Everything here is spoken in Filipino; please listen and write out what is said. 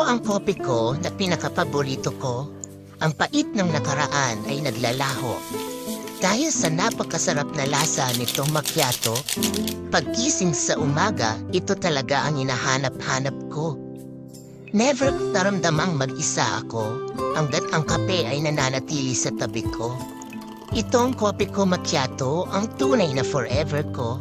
Ang kopi ko na pinakapaborito ko. Ang pait ng nakaraan ay naglalaho. Dahil sa napakasarap na lasa nitong macchiato, pagkising sa umaga, ito talaga ang hinahanap-hanap ko. Never naramdamang mag-isa ako hanggat ang kape ay nananatili sa tabi ko. Itong kopi ko macchiato ang tunay na forever ko.